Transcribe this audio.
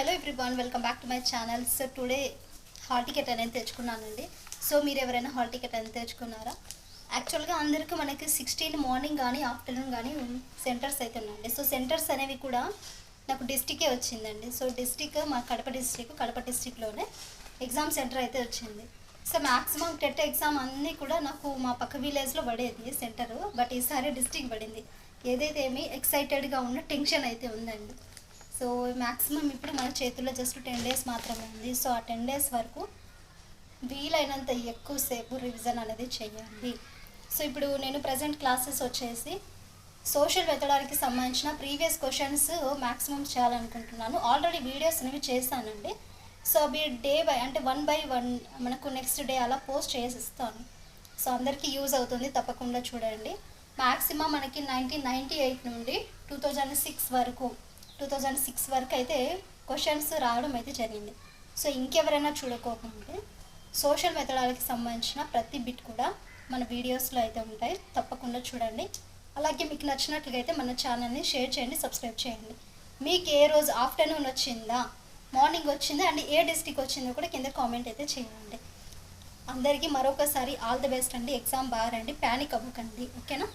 Hello everyone welcome back to my channel so today hall ticket అనేది తెచ్చుకున్నానండి. So మీరు ఎవరైనా హాల్ టికెట్ అనేది తెచ్చుకున్నారా? యాక్చువల్గా అందరికీ మనకి సిక్స్టీన్ మార్నింగ్ కానీ ఆఫ్టర్నూన్ కానీ సెంటర్స్ అయితే ఉన్నాయండి సో సెంటర్స్ అనేవి కూడా నాకు డిస్టికే వచ్చిందండి. సో డిస్టిక్ మా కడప డిస్టిక్ కడప డిస్టిక్లోనే ఎగ్జామ్ సెంటర్ అయితే వచ్చింది. సో మ్యాక్సిమం టెట్ ఎగ్జామ్ అన్నీ కూడా నాకు మా పక్క విలేజ్లో పడేది సెంటర్ బట్ ఈసారి డిస్టిక్ పడింది. ఏదైతే ఏమి ఎక్సైటెడ్గా ఉన్న టెన్షన్ అయితే ఉందండి. సో మ్యాక్సిమం ఇప్పుడు మన చేతుల్లో జస్ట్ టెన్ డేస్ మాత్రమే ఉంది. సో ఆ టెన్ డేస్ వరకు వీలైనంత ఎక్కువసేపు రివిజన్ అనేది చేయండి. సో ఇప్పుడు నేను ప్రజెంట్ క్లాసెస్ వచ్చేసి సోషల్ వెతడానికి సంబంధించిన ప్రీవియస్ క్వశ్చన్స్ మ్యాక్సిమం చేయాలనుకుంటున్నాను. ఆల్రెడీ వీడియోస్ అనేవి చేశానండి. సో అవి డే బై అంటే వన్ బై వన్ మనకు నెక్స్ట్ డే అలా పోస్ట్ చేసి ఇస్తాను సో అందరికీ యూజ్ అవుతుంది. తప్పకుండా చూడండి. మ్యాక్సిమం మనకి నైన్టీన్ నైంటీ ఎయిట్ నుండి టూ థౌజండ్ సిక్స్ వరకు టూ థౌజండ్ సిక్స్ వరకు అయితే క్వశ్చన్స్ రావడం అయితే జరిగింది. సో ఇంకెవరైనా చూడకోకుంటే సోషల్ మెథడాలకి సంబంధించిన ప్రతి బిట్ కూడా మన వీడియోస్లో అయితే ఉంటాయి. తప్పకుండా చూడండి. అలాగే మీకు నచ్చినట్లుగా అయితే మన ఛానల్ని షేర్ చేయండి సబ్స్క్రైబ్ చేయండి. మీకు ఏ రోజు ఆఫ్టర్నూన్ వచ్చిందా మార్నింగ్ వచ్చిందా అండ్ ఏ డిస్టిక్ వచ్చిందో కూడా కింద కామెంట్ అయితే చేయండి. అందరికీ మరొకసారి ఆల్ ది బెస్ట్ అండి. ఎగ్జామ్ బాగా రండి. ప్యానిక్ అవ్వకండి. ఓకేనా